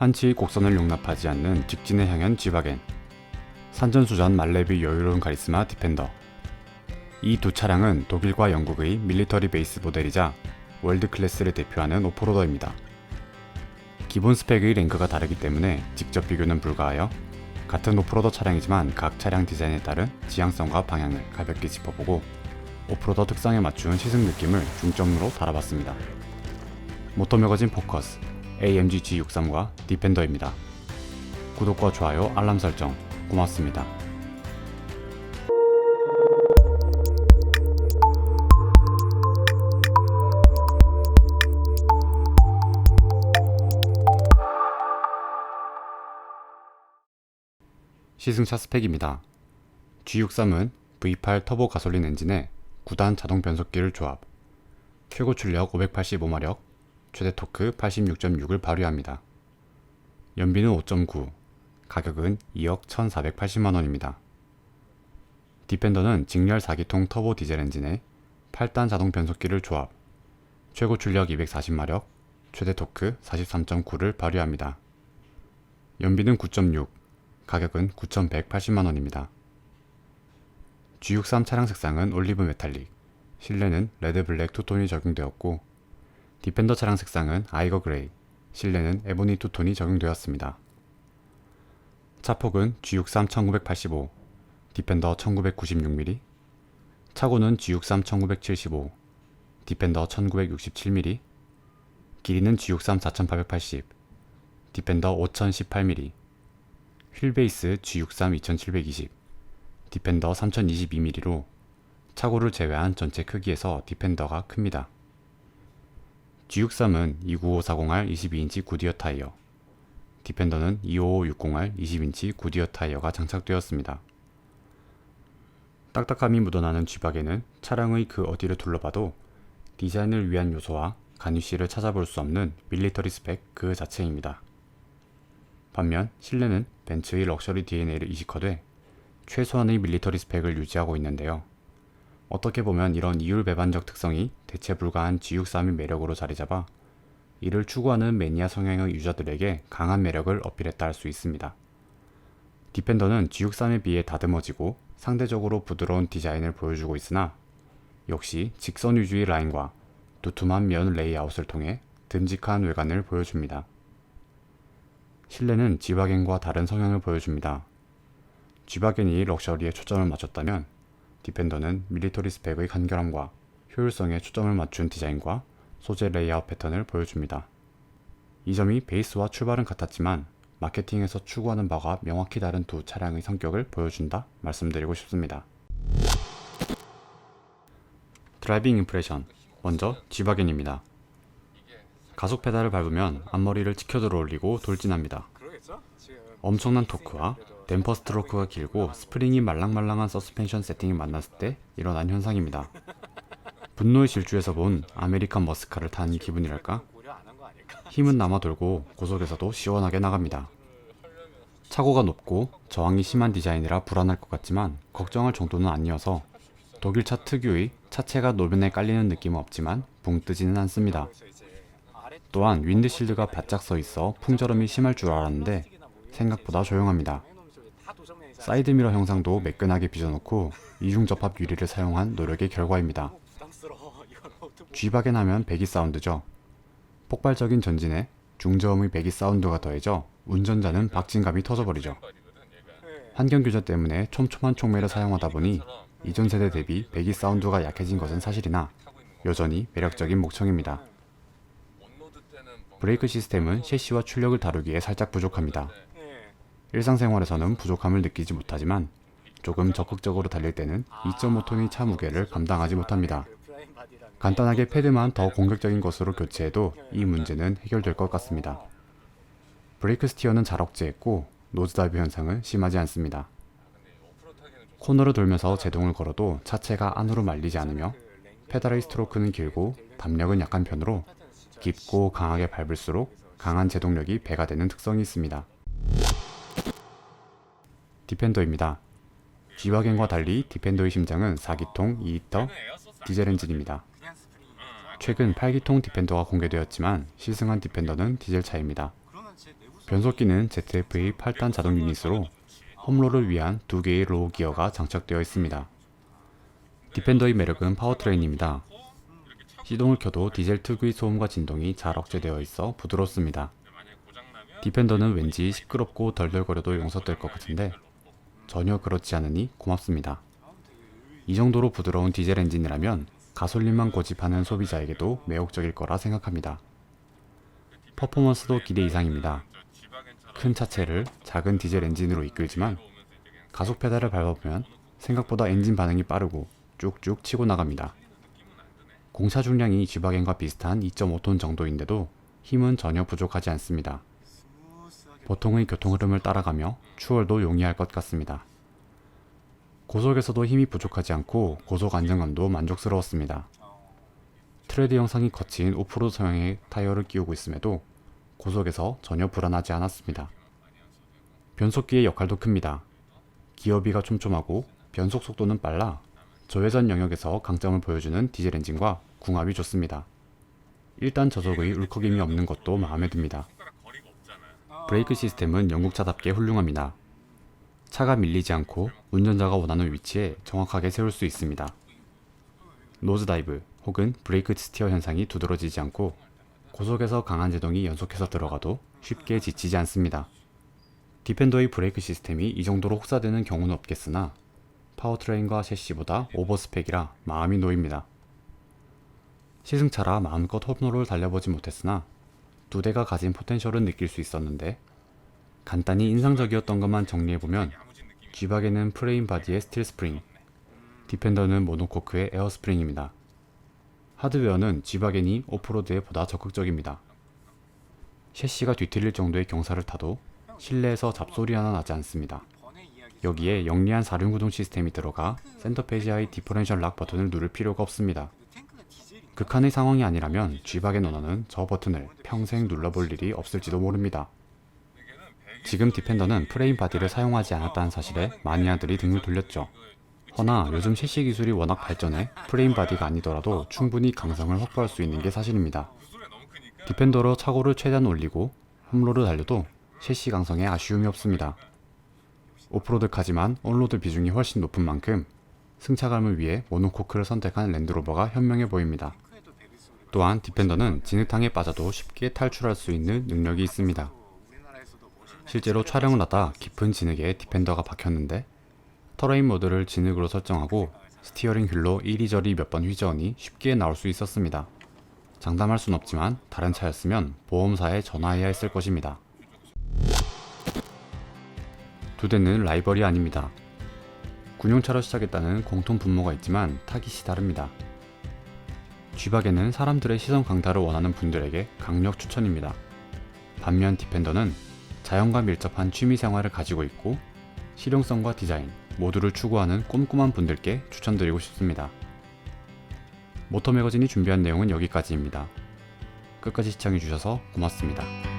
한치의 곡선을 용납하지 않는 직진에 향한 G바겐 산전수전 말레비 여유로운 카리스마 디펜더 이 두 차량은 독일과 영국의 밀리터리 베이스 모델이자 월드 클래스를 대표하는 오프로더입니다. 기본 스펙의 랭크가 다르기 때문에 직접 비교는 불가하여 같은 오프로더 차량이지만 각 차량 디자인에 따른 지향성과 방향을 가볍게 짚어보고 오프로더 특성에 맞춘 시승 느낌을 중점으로 달아봤습니다. 모터 매거진 포커스 AMG G63과 디펜더입니다. 구독과 좋아요, 알람 설정 고맙습니다. 시승차 스펙입니다. G63은 V8 터보 가솔린 엔진에 9단 자동 변속기를 조합, 최고 출력 585마력, 최대 토크 86.6을 발휘합니다. 연비는 5.9, 가격은 2억 1,480만 원입니다. 디펜더는 직렬 4기통 터보 디젤 엔진에 8단 자동 변속기를 조합, 최고 출력 240마력, 최대 토크 43.9를 발휘합니다. 연비는 9.6, 가격은 9,180만 원입니다. G63 차량 색상은 올리브 메탈릭, 실내는 레드 블랙 투톤이 적용되었고 디펜더 차량 색상은 아이거 그레이, 실내는 에보니 투톤이 적용되었습니다. 차폭은 G63 1985, 디펜더 1996mm, 차고는 G63 1975, 디펜더 1967mm, 길이는 G63 4880, 디펜더 5018mm, 휠베이스 G63 2720, 디펜더 3022mm로 차고를 제외한 전체 크기에서 디펜더가 큽니다. G63은 29540R 22인치 구디어 타이어, 디펜더는 25560R 20인치 구디어 타이어가 장착되었습니다. 딱딱함이 묻어나는 G박에는 차량의 그 어디를 둘러봐도 디자인을 위한 요소와 가니쉬를 찾아볼 수 없는 밀리터리 스펙 그 자체입니다. 반면 실내는 벤츠의 럭셔리 DNA를 이식하되 최소한의 밀리터리 스펙을 유지하고 있는데요. 어떻게 보면 이런 이율 배반적 특성이 대체 불가한 G63의 매력으로 자리잡아 이를 추구하는 매니아 성향의 유저들에게 강한 매력을 어필했다 할 수 있습니다. 디펜더는 G63에 비해 다듬어지고 상대적으로 부드러운 디자인을 보여주고 있으나 역시 직선 위주의 라인과 두툼한 면 레이아웃을 통해 듬직한 외관을 보여줍니다. 실내는 지바겐과 다른 성향을 보여줍니다. 지바겐이 럭셔리에 초점을 맞췄다면 디펜더는 밀리터리 스펙의 간결함과 효율성에 초점을 맞춘 디자인과 소재 레이아웃 패턴을 보여줍니다. 이 점이 베이스와 출발은 같았지만 마케팅에서 추구하는 바가 명확히 다른 두 차량의 성격을 보여준다 말씀드리고 싶습니다. 드라이빙 임프레션 먼저 G바겐입니다. 가속 페달을 밟으면 앞머리를 치켜들어 올리고 돌진합니다. 엄청난 토크와 댐퍼 스트로크가 길고 스프링이 말랑말랑한 서스펜션 세팅이 만났을 때 일어난 현상입니다. 분노의 질주에서 본 아메리칸 머스카를 탄 기분이랄까? 힘은 남아 돌고 고속에서도 시원하게 나갑니다. 차고가 높고 저항이 심한 디자인이라 불안할 것 같지만 걱정할 정도는 아니어서 독일차 특유의 차체가 노면에 깔리는 느낌은 없지만 붕 뜨지는 않습니다. 또한 윈드실드가 바짝 서 있어 풍절음이 심할 줄 알았는데 생각보다 조용합니다. 사이드미러 형상도 매끈하게 빚어놓고 이중 접합 유리를 사용한 노력의 결과입니다. G박엔 하면 배기 사운드죠. 폭발적인 전진에 중저음의 배기 사운드가 더해져 운전자는 박진감이 터져버리죠. 환경 규제 때문에 촘촘한 총매를 사용하다 보니 이전 세대 대비 배기 사운드가 약해진 것은 사실이나 여전히 매력적인 목청입니다. 브레이크 시스템은 셰시와 출력을 다루기에 살짝 부족합니다. 네. 일상생활에서는 부족함을 느끼지 못하지만 조금 적극적으로 달릴 때는 2.5톤의 차 무게를 감당하지 못합니다. 간단하게 패드만 더 공격적인 것으로 교체해도 이 문제는 해결될 것 같습니다. 브레이크 스티어는 잘 억제했고 노즈다이브 현상은 심하지 않습니다. 코너를 돌면서 제동을 걸어도 차체가 안으로 말리지 않으며 페달의 스트로크는 길고 담력은 약한 편으로 깊고 강하게 밟을수록 강한 제동력이 배가 되는 특성이 있습니다. 디펜더입니다. G와겐과 달리 디펜더의 심장은 4기통 2리터 디젤 엔진입니다. 최근 8기통 디펜더가 공개되었지만 시승한 디펜더는 디젤차입니다. 변속기는 ZF-A 8단 자동 유닛으로 홈로를 위한 두 개의 로우 기어가 장착되어 있습니다. 디펜더의 매력은 파워트레인입니다. 시동을 켜도 디젤 특유의 소음과 진동이 잘 억제되어 있어 부드럽습니다. 디펜더는 왠지 시끄럽고 덜덜거려도 용서될 것 같은데 전혀 그렇지 않으니 고맙습니다. 이 정도로 부드러운 디젤 엔진이라면 가솔린만 고집하는 소비자에게도 매혹적일 거라 생각합니다. 퍼포먼스도 기대 이상입니다. 큰 차체를 작은 디젤 엔진으로 이끌지만 가속 페달을 밟아보면 생각보다 엔진 반응이 빠르고 쭉쭉 치고 나갑니다. 공차 중량이 G바겐과 비슷한 2.5톤 정도인데도 힘은 전혀 부족하지 않습니다. 보통의 교통 흐름을 따라가며 추월도 용이할 것 같습니다. 고속에서도 힘이 부족하지 않고 고속 안정감도 만족스러웠습니다. 트레드 형상이 거친 오프로드 성향의 타이어를 끼우고 있음에도 고속에서 전혀 불안하지 않았습니다. 변속기의 역할도 큽니다. 기어비가 촘촘하고 변속 속도는 빨라 저회전 영역에서 강점을 보여주는 디젤 엔진과 궁합이 좋습니다. 일단 저속의 울컥임이 없는 것도 마음에 듭니다. 브레이크 시스템은 영국차답게 훌륭합니다. 차가 밀리지 않고 운전자가 원하는 위치에 정확하게 세울 수 있습니다. 노즈 다이브 혹은 브레이크 스티어 현상이 두드러지지 않고 고속에서 강한 제동이 연속해서 들어가도 쉽게 지치지 않습니다. 디펜더의 브레이크 시스템이 이 정도로 혹사되는 경우는 없겠으나 파워트레인과 셰시보다 오버스펙이라 마음이 놓입니다. 시승차라 마음껏 홈로를 달려보지 못했으나 두 대가 가진 포텐셜은 느낄 수 있었는데 간단히 인상적이었던 것만 정리해보면 G박에는 프레임 바디의 스틸 스프링, 디펜더는 모노코크의 에어 스프링입니다. 하드웨어는 G바겐이 오프로드에 보다 적극적입니다. 셰시가 뒤틀릴 정도의 경사를 타도 실내에서 잡소리 하나 나지 않습니다. 여기에 영리한 사륜 구동 시스템이 들어가 센터페지아의 디퍼렌셜 락 버튼을 누를 필요가 없습니다. 극한의 상황이 아니라면 G박의 너너는 저 버튼을 평생 눌러볼 일이 없을지도 모릅니다. 지금 디펜더는 프레임 바디를 사용하지 않았다는 사실에 마니아들이 등을 돌렸죠. 허나 요즘 셰시 기술이 워낙 발전해 프레임 바디가 아니더라도 충분히 강성을 확보할 수 있는 게 사실입니다. 디펜더로 차고를 최대한 올리고 홈로를 달려도 셰시 강성에 아쉬움이 없습니다. 오프로드카지만 온로드 비중이 훨씬 높은 만큼 승차감을 위해 모노코크를 선택한 랜드로버가 현명해 보입니다. 또한 디펜더는 진흙탕에 빠져도 쉽게 탈출할 수 있는 능력이 있습니다. 실제로 촬영을 하다 깊은 진흙에 디펜더가 박혔는데 터레인 모드를 진흙으로 설정하고 스티어링 휠로 이리저리 몇 번 휘저으니 쉽게 나올 수 있었습니다. 장담할 순 없지만 다른 차였으면 보험사에 전화해야 했을 것입니다. 두 대는 라이벌이 아닙니다. 군용차로 시작했다는 공통 분모가 있지만 타깃이 다릅니다. G박에는 사람들의 시선 강타를 원하는 분들에게 강력 추천입니다. 반면 디펜더는 자연과 밀접한 취미 생활을 가지고 있고 실용성과 디자인 모두를 추구하는 꼼꼼한 분들께 추천드리고 싶습니다. 모터 매거진이 준비한 내용은 여기까지입니다. 끝까지 시청해주셔서 고맙습니다.